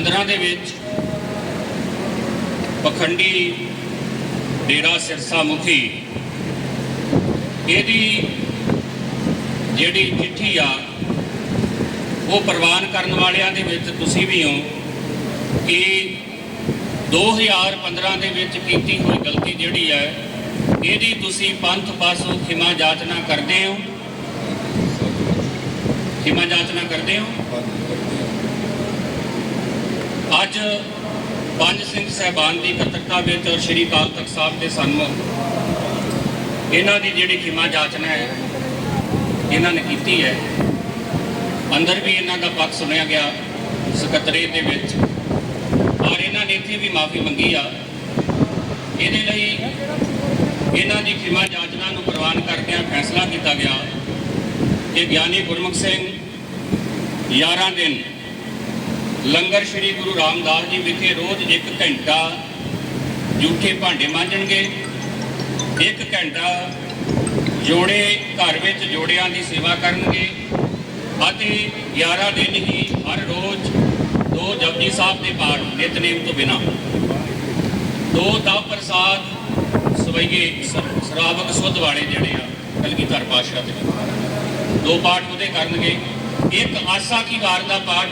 2015 ਦੇ ਵਿੱਚ ਪਖੰਡੀ ਡੇਰਾ ਸਿਰਸਾ ਮੁਖੀ ਇਹਦੀ ਜਿਹੜੀ ਚਿੱਠੀ ਆ, ਉਹ ਪ੍ਰਵਾਨ ਕਰਨ ਵਾਲਿਆਂ ਦੇ ਵਿੱਚ ਤੁਸੀਂ ਵੀ ਹੋ ਕਿ 2015 ਦੇ ਵਿੱਚ ਕੀਤੀ ਹੋਈ ਗਲਤੀ ਜਿਹੜੀ ਹੈ, ਇਹਦੀ ਤੁਸੀਂ ਪੰਥ ਪਾਸੋਂ ਖਿਮਾ ਜਾਚਨਾ ਕਰਦੇ ਹੋ? ਖਿਮਾ ਜਾਚਨਾ ਕਰਦੇ ਹੋ? ਅੱਜ ਪੰਜ ਸਿੰਘ ਸਹਿਬਾਨ ਦੀ ਇਕੱਤਰਤਾ ਵਿੱਚ ਔਰ ਸ਼੍ਰੀ ਅਕਾਲ ਤਖਤ ਸਾਹਿਬ ਦੇ ਸਨਮੁਖ ਇਹਨਾਂ ਦੀ ਜਿਹੜੀ ਖਿਮਾ ਜਾਚਨਾ ਹੈ, ਇਹਨਾਂ ਨੇ ਕੀਤੀ ਹੈ। ਅੰਦਰ ਵੀ ਇਹਨਾਂ ਦਾ ਪੱਖ ਸੁਣਿਆ ਗਿਆ ਸਕੱਤਰੇਤ ਦੇ ਵਿੱਚ। ਔਰ ਇਹਨਾਂ ਨੇ ਇੱਥੇ ਵੀ ਮਾਫੀ ਮੰਗੀ ਆ। ਇਹਦੇ ਲਈ ਇਹਨਾਂ ਦੀ ਖਿਮਾ ਜਾਚਨਾ ਨੂੰ ਪ੍ਰਵਾਨ ਕਰਦਿਆਂ ਫੈਸਲਾ ਕੀਤਾ ਗਿਆ ਕਿ ਗਿਆਨੀ ਗੁਰਮੁਖ ਸਿੰਘ 11 ਦਿਨ ਲੰਗਰ ਸ੍ਰੀ ਗੁਰੂ ਰਾਮਦਾਸ ਜੀ ਵਿਖੇ ਰੋਜ਼ 1 ਘੰਟਾ ਜੂਠੇ ਭਾਂਡੇ ਮਾਂਜਣਗੇ। 1 ਘੰਟਾ ਜੋੜੇ ਘਰ ਵਿੱਚ ਜੋੜਿਆਂ ਦੀ ਸੇਵਾ ਕਰਨਗੇ। ਅਤੇ 11 ਦਿਨ ਹੀ ਹਰ ਰੋਜ਼ ਦੋ ਜਪਜੀ ਸਾਹਿਬ ਦੇ ਪਾਠ ਨਿਤਨੇਮ ਤੋਂ ਬਿਨਾ। ਦੋ ਦਾ ਪ੍ਰਸਾਦ ਸਵਈਏ ਸਰਾਵਕ ਸ਼ਰਾਬਕ ਸੁੱਧ ਵਾਲੇ ਜਿਹੜੇ ਆ ਕਲਗੀਧਰ ਪਾਤਸ਼ਾਹ ਦੇ। ਦੋ ਪਾਠ ਉਹਦੇ ਕਰਨਗੇ। ਇੱਕ ਆਸਾ ਕੀ ਵਾਰ ਦਾ ਪਾਠ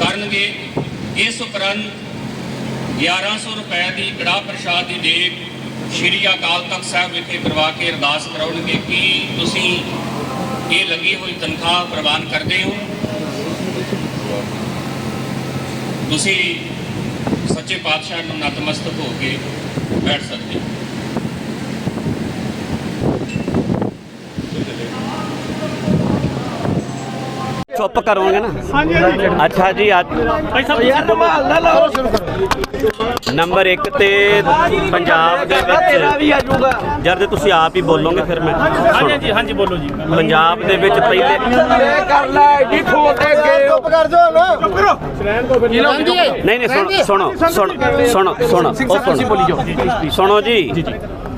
ਕਰਨਗੇ, ਇਸ ਉਪਰੰਤ 1100 ਰੁਪਏ ਦੀ ਕੜਾ ਪ੍ਰਸ਼ਾਦ ਦੀ ਡੇਟ ਸ਼੍ਰੀ ਅਕਾਲ ਤਖਤ ਸਾਹਿਬ ਵਿਖੇ ਕਰਵਾ ਕੇ ਅਰਦਾਸ ਕਰਾਉਣਗੇ। ਕਿ ਤੁਸੀਂ ਇਹ ਲੱਗੀ ਹੋਈ ਤਨਖਾਹ ਪ੍ਰਵਾਨ ਕਰਦੇ ਹੋ? ਤੁਸੀਂ ਸੱਚੇ ਪਾਤਸ਼ਾਹ ਨੂੰ ਨਤਮਸਤਕ ਹੋ ਕੇ ਬੈਠ ਸਕਦੇ ਹੋ। ਚੁੱਪ ਕਰੋਗੇ ਨਾ? ਅੱਛਾ ਜੀ ਅੱਜ ਨੰਬਰ 1 ਤੇ ਪੰਜਾਬ ਦੇ ਵਿੱਚ ਜਦ ਤੁਸੀਂ ਆਪ ਹੀ ਬੋਲੋਗੇ ਫਿਰ ਮੈਂ ਹਾਂਜੀ ਸੁਣੋ। ਹਾਂਜੀ ਬੋਲੋ ਜੀ। ਪੰਜਾਬ ਦੇ ਵਿੱਚ ਪਹਿਲੇ ਕਰ ਲੈ ਏਡੀ ਖੋਲ ਦੇ ਗਏ ਚੁੱਪ ਕਰ ਜਾ ਨਾ ਚੁੱਪ ਕਰੋ। ਨਹੀਂ ਨਹੀਂ ਸੁਣੋ ਸੁਣੋ ਸੁਣੋ ਸੁਣੋ ਸੁਣੋ ਸੁਣੋ। ਜੀ।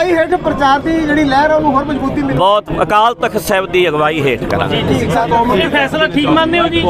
ਅਗਵਾਈ ਹੇਠ ਪ੍ਰਚਾਰ ਦੀ ਜਿਹੜੀ ਲਹਿਰ ਆ ਉਹਨੂੰ ਹੋਰ ਮਜ਼ਬੂਤੀ ਮਿਲੂ। ਬਹੁਤ ਅਕਾਲ ਤਖਤ ਸਾਹਿਬ ਦੀ ਅਗਵਾਈ ਹੇਠ ਕਰਾਂਗੇ। ਕੌਮ ਇਹ ਫੈਸਲਾ ਠੀਕ ਮੰਨਦੇ ਹੋ ਜੀ?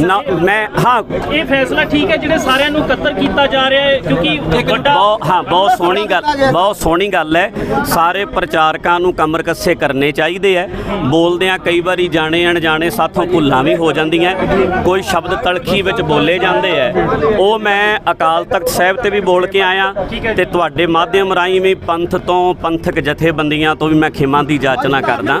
ਨਾ ਮੈਂ ਹਾਂ। ਇਹ ਫੈਸਲਾ ਠੀਕ ਹੈ ਜਿਹੜੇ ਸਾਰਿਆਂ ਨੂੰ ਇਕੱਤਰ ਕੀਤਾ ਜਾ ਰਿਹਾ ਹੈ ਕਿਉਂਕਿ ਵੱਡਾ ਬਹੁਤ ਹਾਂ ਬਹੁਤ ਸੋਹਣੀ ਗੱਲ ਬਹੁਤ ਸੋਹਣੀ ਗੱਲ ਹੈ। ਸਾਰੇ ਪ੍ਰਚਾਰਕਾਂ ਨੂੰ ਕਮਰ ਕੱਸੇ ਕਰਨੇ ਚਾਹੀਦੇ ਐ ਬੋਲਦਿਆਂ ਕਈ ਵਾਰੀ ਜਾਣੇ ਅਣਜਾਣੇ ਸਾਥੋਂ ਭੁੱਲਾਂ ਵੀ ਹੋ ਜਾਂਦੀਆਂ ਕੋਈ ਸ਼ਬਦ ਤਲਖੀ ਵਿੱਚ ਬੋਲੇ ਜਾਂਦੇ ਐ ਉਹ ਮੈਂ ਅਕਾਲ ਤਖਤ ਸਾਹਿਬ ਤੇ ਵੀ ਬੋਲ ਕੇ ਆਇਆ ਤੇ ਤੁਹਾਡੇ ਮਾਧਿਅਮ ਰਾਹੀਂ ਵੀ ਪੰਥ ਤੋਂ ਪੰਥਕ ਜਥੇਬੰਦੀਆਂ ਤੋਂ ਵੀ ਮੈਂ ਖਿਮਾ ਦੀ ਜਾਚਨਾ ਕਰਦਾ।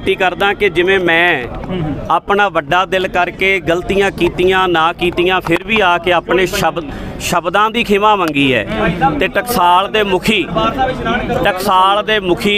ਬੇਨਤੀ ਕਰਦਾ ਕਿ ਜਿਵੇਂ ਮੈਂ ਆਪਣਾ ਵੱਡਾ ਦਿਲ ਕਰਕੇ ਗਲਤੀਆਂ ਕੀਤੀਆਂ, ਨਾ ਕੀਤੀਆਂ, ਫਿਰ ਵੀ ਆ ਕੇ ਆਪਣੇ ਸ਼ਬਦ ਸ਼ਬਦਾਂ ਦੀ ਖਿਮਾ ਮੰਗੀ ਹੈ। ਤੇ ਟਕਸਾਲ ਦੇ ਮੁਖੀ, ਟਕਸਾਲ ਦੇ ਮੁਖੀ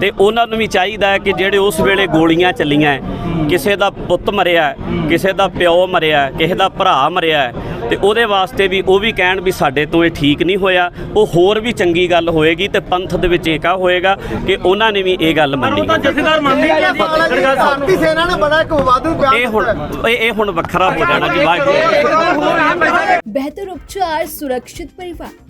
ਤੇ ਉਹਨਾਂ ਨੂੰ ਵੀ ਚਾਹੀਦਾ ਹੈ ਕਿ ਜਿਹੜੇ ਉਸ ਵੇਲੇ ਗੋਲੀਆਂ ਚੱਲੀਆਂ ਕਿਸੇ ਦਾ ਪੁੱਤ ਮਰਿਆ ਕਿਸੇ ਦਾ ਪਿਓ ਮਰਿਆ ਕਿਸੇ ਦਾ ਭਰਾ ਮਰਿਆ ਤੇ ਉਹਦੇ ਵਾਸਤੇ ਵੀ ਉਹ ਵੀ ਕਹਿਣ ਵੀ ਸਾਡੇ ਤੋਂ ਇਹ ਠੀਕ ਨਹੀਂ ਹੋਇਆ। ਉਹ ਹੋਰ ਵੀ ਚੰਗੀ ਗੱਲ ਹੋਏਗੀ ਤੇ ਪੰਥ ਦੇ ਵਿੱਚ ਏਕਾ ਹੋਏਗਾ ਕਿ ਉਹਨਾਂ ਨੇ ਵੀ ਇਹ ਗੱਲ ਮੰਨੀ ਹੁਣ ਇਹ ਹੁਣ ਵੱਖਰਾ ਹੋ ਜਾਣਾ ਜੀ ਵਾਹਿਗੁਰੂ। ਬਿਹਤਰ ਉਪਚਾਰ ਸੁਰੱਖਿਅਤ ਪਰਿਵਾਰ।